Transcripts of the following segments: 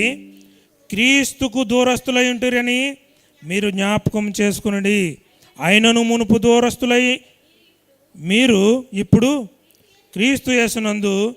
క్రీస్తుకు దూరస్తులై ఉంటురని మీరు జ్ఞాపకం చేసుకునండి. ఆయనను మునుపు దూరస్తులై మీరు ఇప్పుడు క్రీస్తు యేసునందు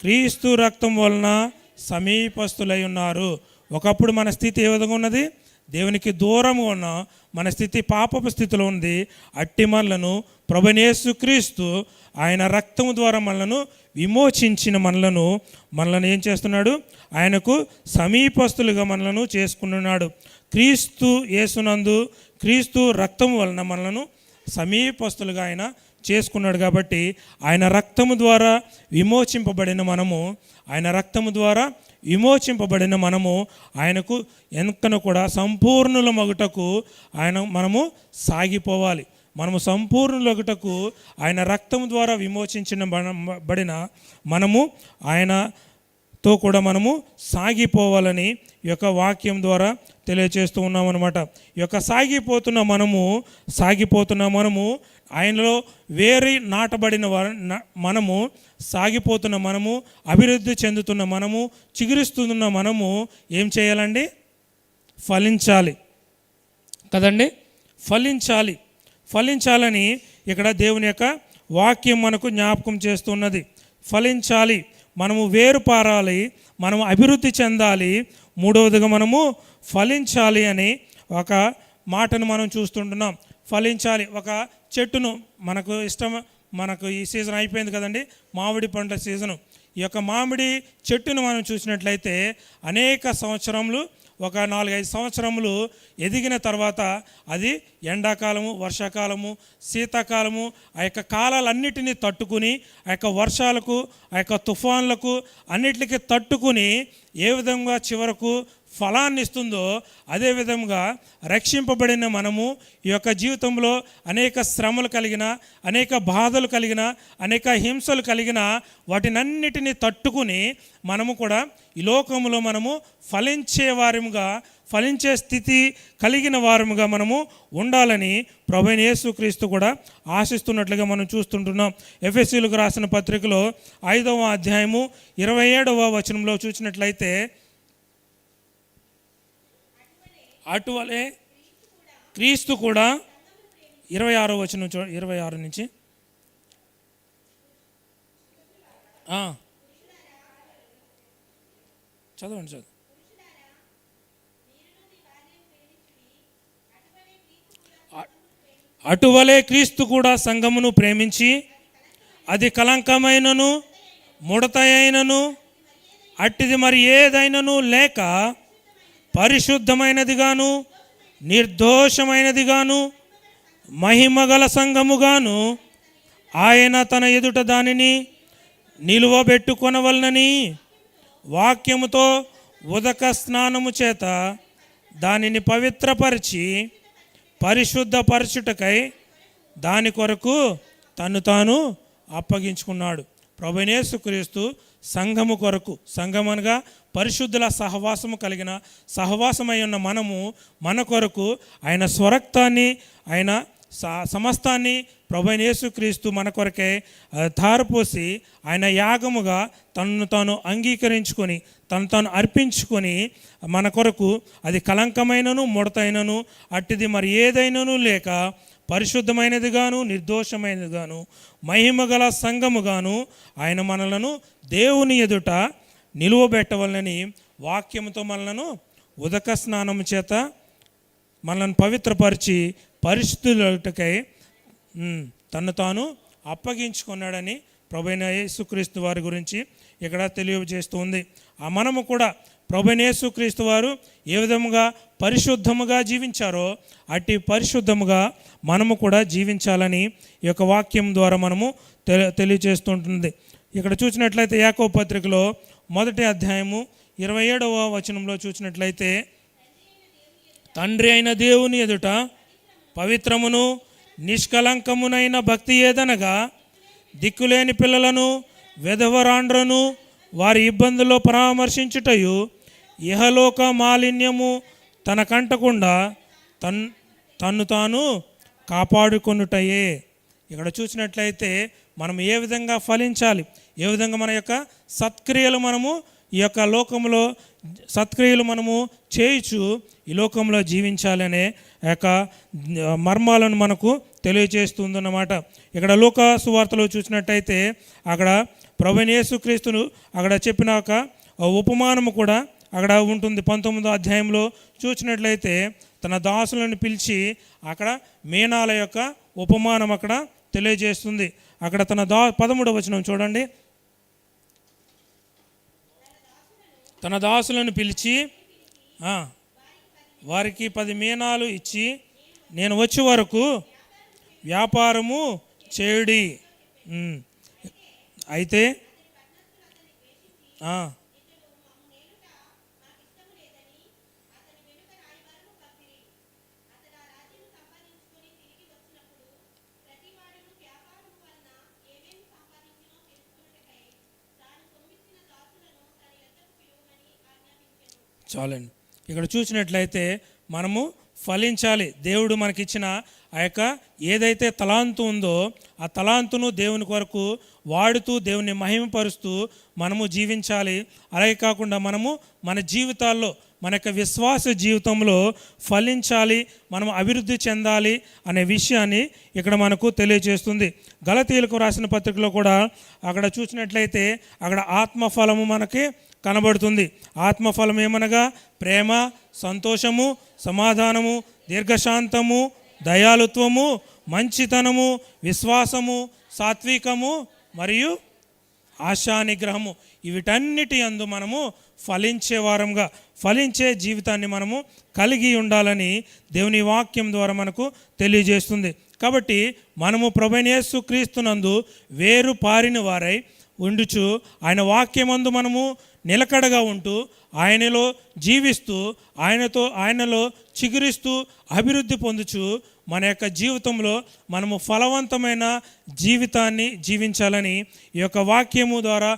క్రీస్తు రక్తం వలన సమీపస్తులై ఉన్నారు. ఒకప్పుడు మన స్థితి ఏ విధంగా ఉన్నది? దేవునికి దూరంగా ఉన్న మన స్థితి పాపపు స్థితిలో ఉంది. అట్టి మనలను ప్రభునేసు క్రీస్తు ఆయన రక్తము ద్వారా మనలను విమోచించిన మనలను మనలను ఏం చేస్తున్నాడు? ఆయనకు సమీపస్తులుగా మనలను చేసుకుంటున్నాడు క్రీస్తు యేసునందు క్రీస్తు రక్తం వలన మనలను సమీపస్తులుగా ఆయన చేసుకున్నాడు కాబట్టి ఆయన రక్తము ద్వారా విమోచింపబడిన మనము ఆయన రక్తము ద్వారా విమోచింపబడిన మనము ఆయనకు వెనుకన కూడా సంపూర్ణుల మగుటకు ఆయన మనము సాగిపోవాలి. మనము సంపూర్ణులగుటకు ఆయన రక్తం ద్వారా విమోచించిన బడిన మనము ఆయనతో కూడా మనము సాగిపోవాలని ఈ యొక్క వాక్యం ద్వారా తెలియచేస్తూ ఉన్నామన్నమాట. ఈ యొక్క సాగిపోతున్న మనము సాగిపోతున్న మనము ఆయనలో వేరే నాటబడిన న- మనము సాగిపోతున్న మనము అభివృద్ధి చెందుతున్న మనము చిగురిస్తున్న మనము ఏం చేయాలండి? ఫలించాలి. కదండి? ఫలించాలి. ఫలించాలని ఇక్కడ దేవుని యొక్క వాక్యం మనకు జ్ఞాపకం చేస్తున్నది. ఫలించాలి. మనము వేరు పారాలి మనము అభివృద్ధి చెందాలి. మూడవదిగా మనము ఫలించాలి అని ఒక మాటను మనం చూస్తుంటున్నాం. ఫలించాలి. ఒక చెట్టును మనకు ఇష్టం మనకు ఈ సీజన్ అయిపోయింది కదండి మామిడి పండ్ల సీజను. ఈ యొక్క మామిడి చెట్టును మనం చూసినట్లయితే అనేక సంవత్సరములు ఒక నాలుగైదు సంవత్సరములు ఎదిగిన తర్వాత అది ఎండాకాలము వర్షాకాలము శీతాకాలము ఆ యొక్క కాలాలన్నిటినీ తట్టుకుని ఆ యొక్క వర్షాలకు ఆ యొక్క తుఫాన్లకు అన్నిటికీ తట్టుకుని ఏ విధంగా చివరకు ఫలాన్ని ఇస్తుందో అదేవిధంగా రక్షింపబడిన మనము ఈ యొక్క జీవితంలో అనేక శ్రమలు కలిగిన అనేక బాధలు కలిగిన అనేక హింసలు కలిగిన వాటినన్నిటినీ తట్టుకుని మనము కూడా ఈ లోకంలో మనము ఫలించే వారముగా ఫలించే స్థితి కలిగిన వారముగా మనము ఉండాలని ప్రభుని యేసుక్రీస్తు కూడా ఆశిస్తున్నట్లుగా మనం చూస్తుంటున్నాం. ఎఫ్ఎస్సీలకు రాసిన పత్రికలో ఐదవ అధ్యాయము ఇరవై ఏడవ వచనంలో చూసినట్లయితే అటువలే క్రీస్తు కూడా ఇరవై ఆరో వచ్చిన చూ ఇరవై ఆరు నుంచి. చదవండి చదువు అటువలే క్రీస్తు కూడా సంఘమును ప్రేమించి అది కలంకమైనను ముడత అయినను అట్టిది మరి ఏదైనను లేక పరిశుద్ధమైనదిగాను నిర్దోషమైనదిగాను మహిమగల సంఘముగాను ఆయన తన ఎదుట దానిని నిలువబెట్టుకొనవలనని వాక్యముతో ఉదక స్నానము చేత దానిని పవిత్రపరిచి పరిశుద్ధపరచుటకై దాని కొరకు తను తాను అప్పగించుకున్నాడు. ప్రభునేసుక్రీస్తు సంఘము కొరకు సంఘం అనగా పరిశుద్ధుల సహవాసము కలిగిన సహవాసమై ఉన్న మనము మన కొరకు ఆయన స్వరక్తాన్ని ఆయన స- సమస్తాన్ని ప్రభుని యేసుక్రీస్తు మన కొరకే తారపోసి ఆయన యాగముగా తనను తాను అంగీకరించుకొని తను తాను అర్పించుకొని మన కొరకు అది కలంకమైనను ముడతైనను అట్టిది మరి ఏదైనను లేక పరిశుద్ధమైనదిగాను నిర్దోషమైనదిగాను మహిమగల సంఘముగాను ఆయన మనలను దేవుని ఎదుట నిలువబెట్టవలనని వాక్యముతో మనలను ఉదక స్నానము చేత మనల్ని పవిత్రపరిచి పరిశుద్ధులకై తను తాను అప్పగించుకున్నాడని ప్రభైన యేసుక్రీస్తు వారి గురించి ఇక్కడ తెలియజేస్తుంది ఆ మనము కూడా ప్రభనేసుక్రీస్తు వారు ఏ విధముగా పరిశుద్ధముగా జీవించారో అట్టి పరిశుద్ధముగా మనము కూడా జీవించాలని ఈ యొక్క వాక్యం ద్వారా మనము తెలి తెలియజేస్తుంటుంది. ఇక్కడ చూసినట్లయితే యాకో పత్రికలో మొదటి అధ్యాయము ఇరవై ఏడవ వచనంలో చూసినట్లయితే తండ్రి అయిన దేవుని ఎదుట పవిత్రమును నిష్కలంకమునైన భక్తి ఏదనగా దిక్కులేని పిల్లలను వెధవరాండ్రను వారి ఇబ్బందుల్లో పరామర్శించుటయు ఇహలోక మాలిన్యము తన కంటకుండా తన్ తన్ను తాను కాపాడుకొనుటయే. ఇక్కడ చూసినట్లయితే మనం ఏ విధంగా ఫలించాలి? ఏ విధంగా మన యొక్క సత్క్రియలు మనము ఈ యొక్క లోకంలో సత్క్రియలు మనము చేయుచు ఈ లోకంలో జీవించాలనే యొక్క మర్మాలను మనకు తెలియజేస్తుందన్నమాట ఇక్కడ లోక సువార్తలో చూసినట్టయితే అక్కడ ప్రభుని యేసుక్రీస్తును అక్కడ చెప్పిన ఒక ఉపమానము కూడా అక్కడ ఉంటుంది పంతొమ్మిదో అధ్యాయంలో చూసినట్లయితే తన దాసులను పిలిచి అక్కడ మీనాల యొక్క ఉపమానం అక్కడ తెలియజేస్తుంది. అక్కడ తన దా పదమూడవ వచనం చూడండి. తన దాసులను పిలిచి వారికి పది మీనాలు ఇచ్చి నేను వచ్చే వరకు వ్యాపారము చేయుడి. అయితే చాలండి. ఇక్కడ చూసినట్లయితే మనము ఫలించాలి. దేవుడు మనకిచ్చిన ఆ యొక్క ఏదైతే తలాంతు ఉందో ఆ తలాంతును దేవుని కొరకు వాడుతూ దేవుని మహిమపరుస్తూ మనము జీవించాలి. అలాగే కాకుండా మనము మన జీవితాల్లో మన యొక్క విశ్వాస జీవితంలో ఫలించాలి మనం అభివృద్ధి చెందాలి అనే విషయాన్ని ఇక్కడ మనకు తెలియజేస్తుంది. గలతీలకు రాసిన పత్రికలో కూడా అక్కడ చూసినట్లయితే అక్కడ ఆత్మఫలము మనకి కనబడుతుంది. ఆత్మఫలం ఏమనగా ప్రేమ సంతోషము సమాధానము దీర్ఘశాంతము దయాలుత్వము మంచితనము విశ్వాసము సాత్వికము మరియు ఆశా నిగ్రహము వీటన్నిటి అందు మనము ఫలించే వారంగా ఫలించే జీవితాన్ని మనము కలిగి ఉండాలని దేవుని వాక్యం ద్వారా మనకు తెలియజేస్తుంది. కాబట్టి మనము ప్రభనేసు క్రీస్తునందు వేరు పారిన వారై ఉండుచు ఆయన వాక్యమందు మనము నిలకడగా ఉంటూ ఆయనలో జీవిస్తూ ఆయనతో ఆయనలో చిగురిస్తూ అభివృద్ధి పొందుచు మన యొక్క జీవితంలో మనము ఫలవంతమైన జీవితాన్ని జీవించాలని ఈ యొక్క వాక్యము ద్వారా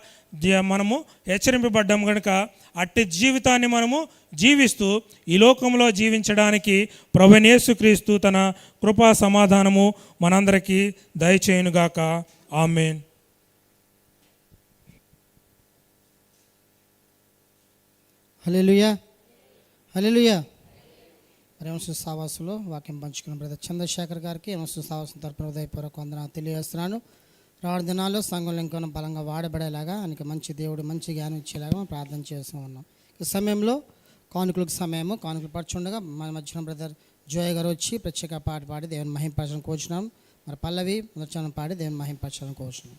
మనము హెచ్చరింపబడ్డాం కనుక అట్టి జీవితాన్ని మనము జీవిస్తూ ఈ లోకంలో జీవించడానికి ప్రభునేసుక్రీస్తు తన కృపా సమాధానము మనందరికీ దయచేయునుగాక. ఆమెన్. హలేలుయా హలేలుయా రేవంశు సావాసులో? వాక్యం పంచుకున్న బ్రదర్ చంద్రశేఖర్ గారికి రేవంశు సావాసం తరపున హృదయపూర్వక వందనాలు తెలియజేస్తున్నాను. రాడు దినాల్లో సంఘంలో ఇంకొన బలంగా వాడబడేలాగా ఆయనకి మంచి దేవుడు మంచి జ్ఞానం ఇచ్చేలాగా మనం ప్రార్థన చేస్తూ ఉన్నాం. ఈ సమయంలో కానుకలకు సమయము కానుకలు పడుచుండగా మన మధ్యన బ్రదర్ జోయ్ గారు వచ్చి ప్రత్యేక పాట పాడి దేవుని మహింపరచడం కోరుచున్నాం. మరి పల్లవి మొదటి పాడి దేవుని మహింపరచడం కోరుచున్నాం.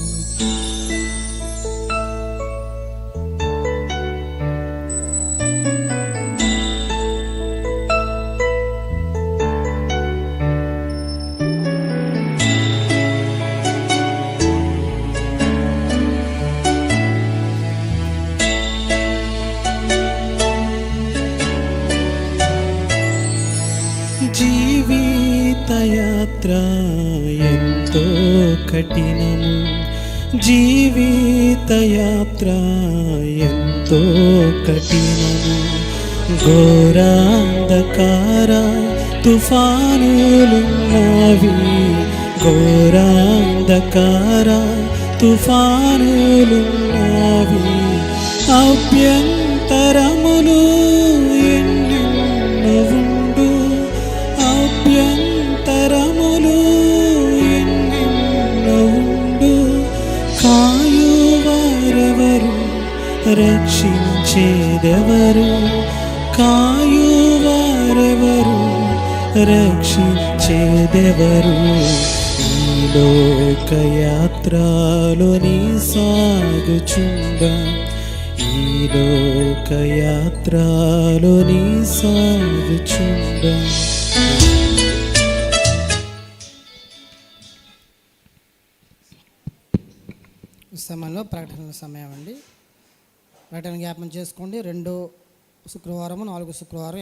కఠినము. జీవిత యాత్ర ఎంతో కఠినము. ఘోరాంధకార తుఫానులున్నవి. ఘోరాంధకార తుఫానులున్నవి. అభ్యంతరములు ఎన్నెన్నో రక్షించేదెవరు? కాయువారెవరు రక్షించేదెవరు? ఈ లోకయాత్రలోని సాగుచుండ. ఈ లోకయాత్రలోని సాగుచుండ. సమయంలో ప్రకటనల సమయం అండి. ప్రకటన జ్ఞాపం చేసుకోండి. రెండు శుక్రవారము నాలుగు శుక్రవారం